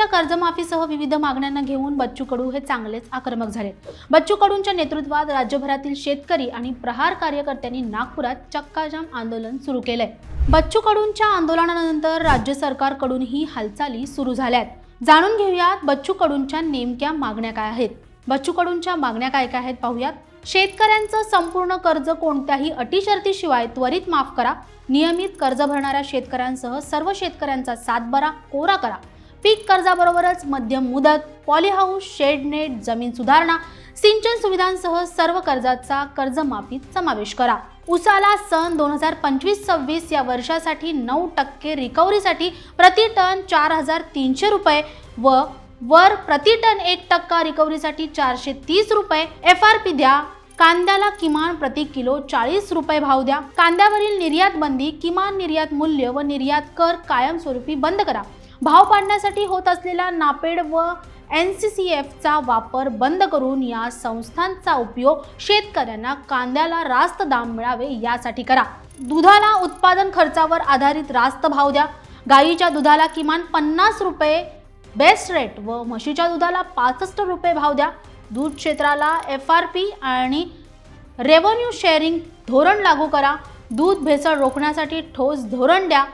कर्जमाफीसह विविध मागण्यांना घेऊन बच्चू कडू हे चांगलेच आक्रमक झाले. बच्चू कडूंच्या नेतृत्वात राज्यभरातील शेतकरी आणि प्रहार कार्यकर्त्यांनी नागपुरात चक्काजाम आंदोलन सुरू केलंय. बच्चू कडूंच्या आंदोलनानंतर राज्य सरकारकडूनही हालचाली सुरू झाल्यात. जाणून घेऊयात बच्चू कडूंच्या नेमक्या मागण्या काय आहेत. बच्चू कडूंच्या मागण्या काय काय आहेत पाहूयात. शेतकऱ्यांचं संपूर्ण कर्ज कोणत्याही अटीशर्तीशिवाय त्वरित माफ करा. नियमित कर्ज भरणाऱ्या शेतकऱ्यांसह सर्व शेतकऱ्यांचा सातबारा कोरा करा. पीक कर्जाबरोबरच मध्यम मुदत पॉलीहाऊस शेडनेट जमीन सुधारणा सिंचन सुविधांसह सर्व कर्जाचा कर्जमाफीत समावेश करा. उसाला सन दोन हजार पंचवीस सव्वीस या वर्षासाठी नऊ टक्के रिकव्हरीसाठी प्रति टन चार हजार तीनशे रुपये व वर प्रति टन एक टक्का रिकव्हरीसाठी चारशे तीस रुपये. एफ आर पी द्या. कांद्याला किमान प्रति किलो चाळीस रुपये भाव द्या. कांद्यावरील निर्यात बंदी किमान निर्यात मूल्य व निर्यात कर कायमस्वरूपी बंद करा. भाव पाडण्यासाठी होत असलेला नापेड व एन सी सी एफचा वापर बंद करून या संस्थांचा उपयोग शेतकऱ्यांना कांद्याला रास्त दाम मिळावे यासाठी करा. दुधाला उत्पादन खर्चावर आधारित रास्त भाव द्या. गाईच्या दुधाला किमान पन्नास रुपये बेस्ट रेट व म्हशीच्या दुधाला पासष्ट रुपये भाव द्या. दूध क्षेत्राला एफ आर पी आणि रेव्हन्यू शेअरिंग धोरण लागू करा. दूध भेसळ रोखण्यासाठी ठोस धोरण द्या.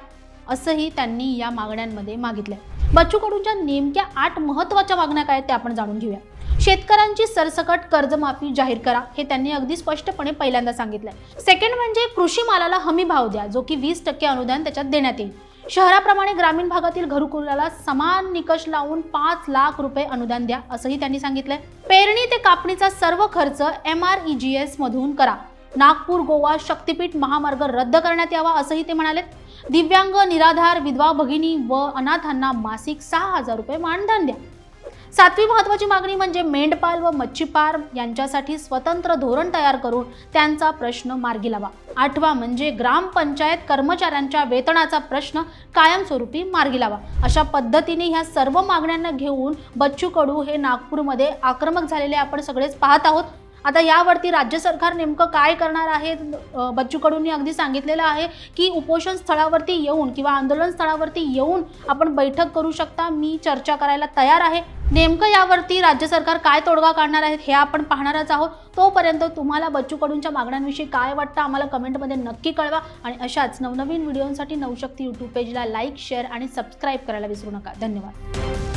असंही त्यांनी या मागण्यांमध्ये मागितलंय. बच्चू कडूंच्या नेमक्या आठ महत्त्वाच्या मागण्या काय आहेत आपण जाणून घेऊया. शेतकऱ्यांची सरसकट कर्जमाफी जाहीर करा हे त्यांनी अगदी स्पष्टपणे पहिल्यांदा सांगितलंय. सेकंड म्हणजे कृषी मालाला हमी भाव द्या जो की वीस टक्के अनुदान त्याच्यात देण्यात येईल. शहराप्रमाणे ग्रामीण भागातील घरकुलाला समान निकष लावून पाच लाख रुपये अनुदान द्या असंही त्यांनी सांगितलंय. पेरणी ते कापणीचा सर्व खर्च M R E G S मधून करा. नागपूर गोवा शक्तीपीठ महामार्ग रद्द करण्यात यावा असंही ते म्हणाले. दिव्यांग निराधार विधवा भगिनी व अनाथांना मासिक सहा हजार रुपये मानधन द्या. सातवी महत्वाची मागणी म्हणजे मेंढपाल व मच्छीपार यांच्यासाठी स्वतंत्र धोरण तयार करून त्यांचा प्रश्न मार्गी लावा. आठवा म्हणजे ग्रामपंचायत कर्मचाऱ्यांच्या वेतनाचा प्रश्न कायमस्वरूपी मार्गी लावा. अशा पद्धतीने ह्या सर्व मागण्यांना घेऊन बच्चू कडू हे नागपूरमध्ये आक्रमक झालेले आपण सगळेच पाहत आहोत. आता यावरती राज्य सरकार नेमकं काय करणार आहे? बच्चूकडूंनी बच्चू कडूंनी अगदी सांगितलेलं आहे की उपोषण स्थळावरती येऊन किंवा आंदोलन स्थळावरती येऊन आपण बैठक करू शकता. मी चर्चा करायला तयार आहे. नेमकं यावरती राज्य सरकार काय तोडगा काढणार आहे हे आपण पाहणारच आहोत. तोपर्यंत तुम्हाला बच्चू कडूंच्या मागण्यांविषयी काय वाटतं आम्हाला कमेंटमध्ये नक्की कळवा. आणि अशाच नवनवीन व्हिडिओंसाठी नवशक्ती यूट्यूब पेजला लाईक शेअर आणि सबस्क्राईब करायला विसरू नका. धन्यवाद.